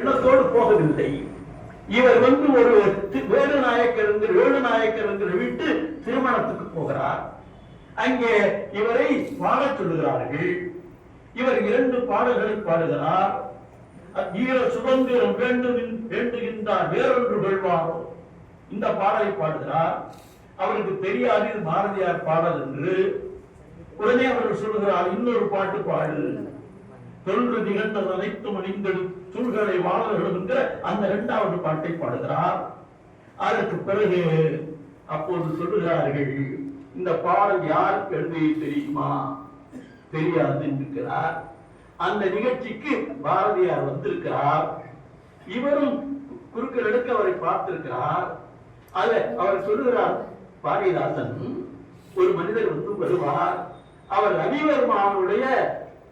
எண்ணத்தோடு போகவில்லை. இவர் வந்து ஒரு வேறு நாயக்கர் என்கிற வேலு நாயக்கர் என்கிற வீட்டு திருமணத்துக்கு போகிறார். அங்கே இவரை பாடச் சொல்லுகிறார்கள். இவர் இரண்டு பாடல்களை பாடுகிறார். வீர சுதந்திரம் வேண்டும் வேண்டுகின்றார் வேறொன்று கொள்வாரோ இந்த பாடலை பாடுகிறார். அவருக்கு தெரியாது இது பாரதியார் பாடல் என்று. உடனே அவர் சொல்லுகிறார் இன்னொரு பாட்டு பாடு. தொன்று திகழ்ந்தது அனைத்தும் அணிந்தெடு சூழ்களை வாழர்களும் என்கிற அந்த இரண்டாவது பாட்டை பாடுகிறார். அதற்கு பிறகு அப்போது சொல்லுகிறார்கள் இந்த பாடல் யாருக்கு எழுதியது தெரியுமா? தெரியாது என்கிறார். அந்த நிகழ்ச்சிக்கு பாரதியார் வந்திருக்கிறார். இவரும் குறுக்கள் எடுக்க அவரை பார்த்திருக்கிறார். அத அவர் சொல்லுகிறார் பாரதிதாசன் ஒரு மனிதர் வந்து வருவார். அவர் ரவிவர்மாவுடைய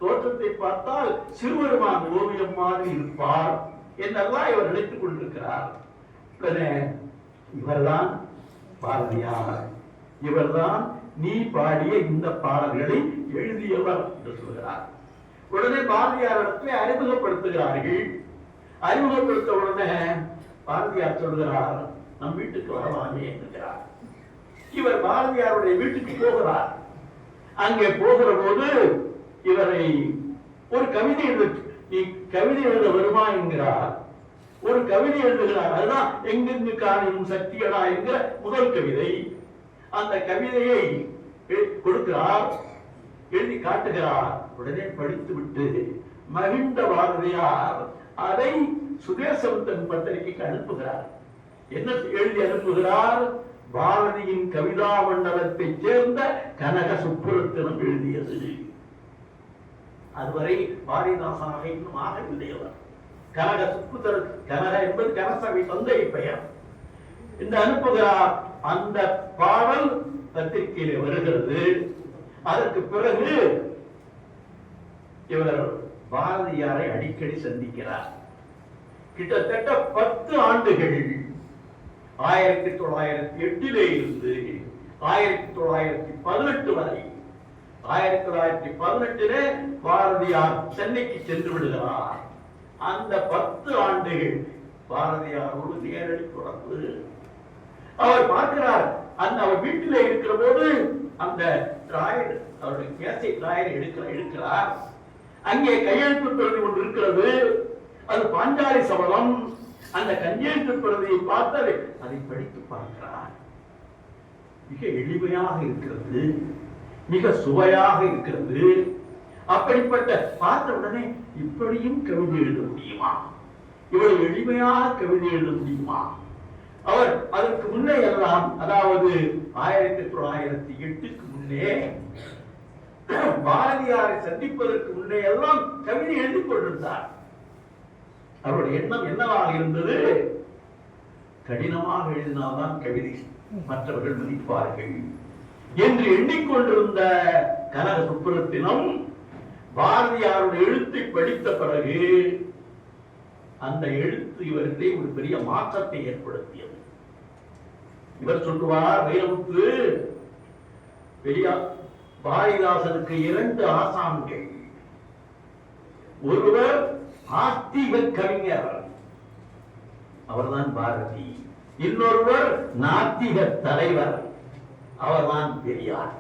தோற்றத்தை பார்த்தால் சிறுவருமான் ஓவியம் மாதிரி இருப்பார் என்றெல்லாம் இவர் நினைத்துக் கொண்டிருக்கிறார். இவர்தான் பாரதியார். இவர்தான் நீ பாடிய இந்த பாடல்களை எழுதியவர் என்று சொல்கிறார். உடனே பாரதியாரிடத்தை அறிமுகப்படுத்துகிறார்கள். அறிமுகப்படுத்த உடனே பாரதியார் சொல்கிறார் நம் வீட்டுக்கு வரலாமே என்கிறார். இவர் பாரதியாருடைய வீட்டுக்கு போகிறார். அங்கே போகிற போது இவரை ஒரு கவிதை எழுத நீ கவிதை எழுத வருமா என்கிறார். ஒரு கவிதை எழுதுகிறார். அதுதான் எங்கெங்கு காணும் சக்திகளா என்கிற முதல் கவிதை. அந்த கவிதையை கொடுக்கிறார். எழுதி காட்டுகிறார். உடனே படித்து விட்டு மகிழ்ந்த பாரதியார் அதை சுதேசவந்தன் பத்திரிகைக்கு அனுப்புகிறார். என்ன எழுதி அனுப்புகிறார்? பாரதியின் கவிதா மண்டலத்தைச் சேர்ந்த கனக சுப்புரத்தினம் எழுதியது. அதுவரை பாரதிதாசனாக இன்னும் ஆகவில்லை அவர் கனக சுப்புதர கனக என்பது கனசபை தந்தை பெயர் இந்த அனுப்புகிறார். அந்த பாடல் பத்திரிகையிலே வருகிறது. அதற்கு பிறகு இவர் பாரதியாரை அடிக்கடி சந்திக்கிறார். கிட்டத்தட்ட பத்து ஆண்டுகள் ஆயிரத்தி தொள்ளாயிரத்தி எட்டிலே இருந்து ஆயிரத்தி தொள்ளாயிரத்தி பதினெட்டு வரை ஆயிரத்தி தொள்ளாயிரத்தி பதினெட்டிலே பாரதியார் சென்னைக்கு சென்று விடுகிறார். அந்த பத்து ஆண்டுகள் பாரதியாரோடு நேரடி தொடர்பு. அவர் பார்க்கிறார் அந்த அவர் வீட்டில் இருக்கிற போது அந்த ராயர் அவருடைய கேசை ராயர் எடுக்கிற எடுக்கிறார். அங்கே கையெழுத்து பிரதி ஒன்று இருக்கிறது. அது பாஞ்சாலி சபலம் அந்த கையெழுத்து பிரதியை பார்த்து அதை அதை படித்து பார்க்கிறார். மிக எளிமையாக இருக்கிறது. மிக சுவையாக இருக்கிறது. அப்படிப்பட்ட பார்த்த உடனே இப்படியும் கவிதை எழுத முடியுமா? இவ்வளவு எளிமையாக கவிதை எழுத முடியுமா? அவர் அதற்கு முன்னே எல்லாம் அதாவது ஆயிரத்தி தொள்ளாயிரத்தி எட்டுக்கு முன்னே பாரதியாரை சந்திப்பதற்கு முன்னே எல்லாம் கவிதை எழுதி கொண்டிருந்தார். அவருடைய எண்ணம் என்னவாக இருந்தது? கடினமாக எழுதினால்தான் கவிதை மற்றவர்கள் மதிப்பார்கள். என்று எண்ணிக்கொண்டிருந்த கனக சுப்புரத்தினம் பாரதியாருடைய எழுத்தை படித்த பிறகு அந்த எழுத்து இவர்களே ஒரு பெரிய மாற்றத்தை ஏற்படுத்தியது. இவர் சொல்லுவார் வைரமுத்து பெரியா பாரதிதாசனுக்கு இரண்டு ஆசான்கள். ஒருவர் ஆஸ்திக கவிஞர் அவர்தான் பாரதி. இன்னொருவர் நாத்திக தலைவர். அவர்தான் பெரியார்.